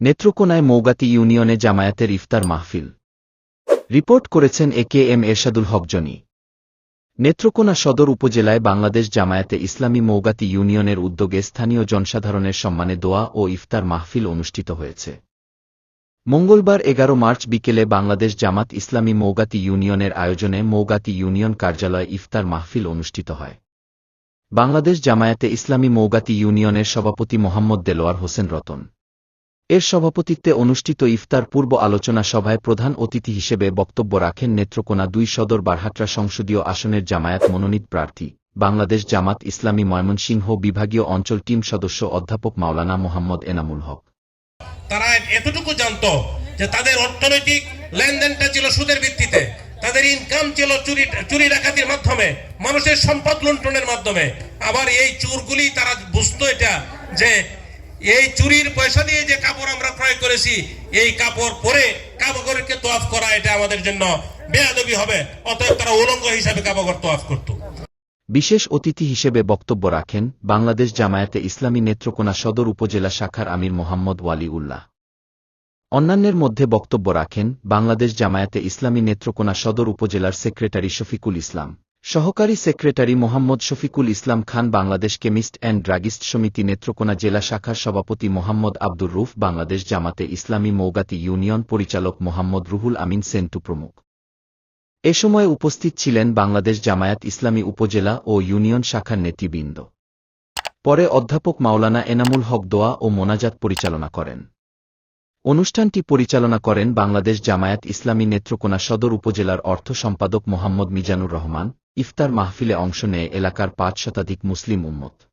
নেত্রকোনায় মৌগাতি ইউনিয়নে জামায়াতের ইফতার মাহফিল। রিপোর্ট করেছেন এ কে এম এরশাদুল হকজনী নেত্রকোনা সদর উপজেলায় বাংলাদেশ জামায়াতে ইসলামী মৌগাতি ইউনিয়নের উদ্যোগে স্থানীয় জনসাধারণের সম্মানে দোয়া ও ইফতার মাহফিল অনুষ্ঠিত হয়েছে। মঙ্গলবার এগারো মার্চ বিকেলে বাংলাদেশ জামাত ইসলামী মৌগাতি ইউনিয়নের আয়োজনে মৌগাতি ইউনিয়ন কার্যালয়ে ইফতার মাহফিল অনুষ্ঠিত হয়। বাংলাদেশ জামায়াতে ইসলামী মৌগাতি ইউনিয়নের সভাপতি মোহাম্মদ দেলোয়ার হোসেন রতন। এর সভাপতিত্বে অনুষ্ঠিত ইফতার পূর্ব আলোচনা সভায় প্রধান অতিথি হিসেবে বক্তব্য রাখেন নেত্রকোনা দুই সদর বারহাট্রা সংসদীয় আসনের জামায়াত মনোনীত প্রার্থী, বাংলাদেশ জামাত ইসলামী ময়মনসিংহ বিভাগীয় অঞ্চল টিম সদস্য অধ্যাপক মাওলানা মোহাম্মদ এনামুল হক। তারা এতটুকু জানতো যে তাদের অর্থনৈতিক লেনদেনটা ছিল সুদের ভিত্তিতে, তাদের ইনকাম ছিল চুরি চুরি ডাকাতির মাধ্যমে, মানুষের সম্পদ লুণ্ঠনের মাধ্যমে। আবার এই চুরগুলি তারা বুঝতো এটা যে এই চুরির পয়সা দিয়ে যে কাপড় আমরা ক্রয় করেছি, এই কাপড় পরে কাপড়কে তোয়াফ করা এটা আমাদের জন্য বেয়াদবি হবে, অতএব তারা উলঙ্গ হিসাবে কাপড় তোয়াফ করতো। বিশেষ অতিথি হিসেবে বক্তব্য রাখেন বাংলাদেশ জামায়াতে ইসলামী নেত্রকোনা সদর উপজেলা শাখার আমির মোহাম্মদ ওয়ালি উল্লাহ অন্যান্যের মধ্যে বক্তব্য রাখেন বাংলাদেশ জামায়াতে ইসলামী নেত্রকোনা সদর উপজেলার সেক্রেটারি শফিকুল ইসলাম। সহকারী secretary Mohammad Shafiqul Islam Khan Bangladesh chemist and druggist সমিতি নেত্রকোনা জেলা শাখার সভাপতি মোহাম্মদ আব্দুর রুফ, বাংলাদেশ জামাতে ইসলামী মৌগাতি ইউনিয়ন পরিচালক মোহাম্মদ রুহুল আমিন সেন্টু প্রমুখ। এ সময় উপস্থিত ছিলেন বাংলাদেশ জামায়াত ইসলামী উপজেলা ও ইউনিয়ন শাখার নেতৃবৃন্দ। পরে অধ্যাপক মাওলানা এনামুল হক দোয়া ও মোনাজাত পরিচালনা করেন। অনুষ্ঠানটি পরিচালনা করেন বাংলাদেশ জামায়াত ইসলামী নেত্রকোনা সদর উপজেলার অর্থ সম্পাদক মোহাম্মদ মিজানুর রহমান। ইফতার মাহফিলে অংশ নেয় এলাকার পাঁচ শতাধিক মুসলিম উম্মত।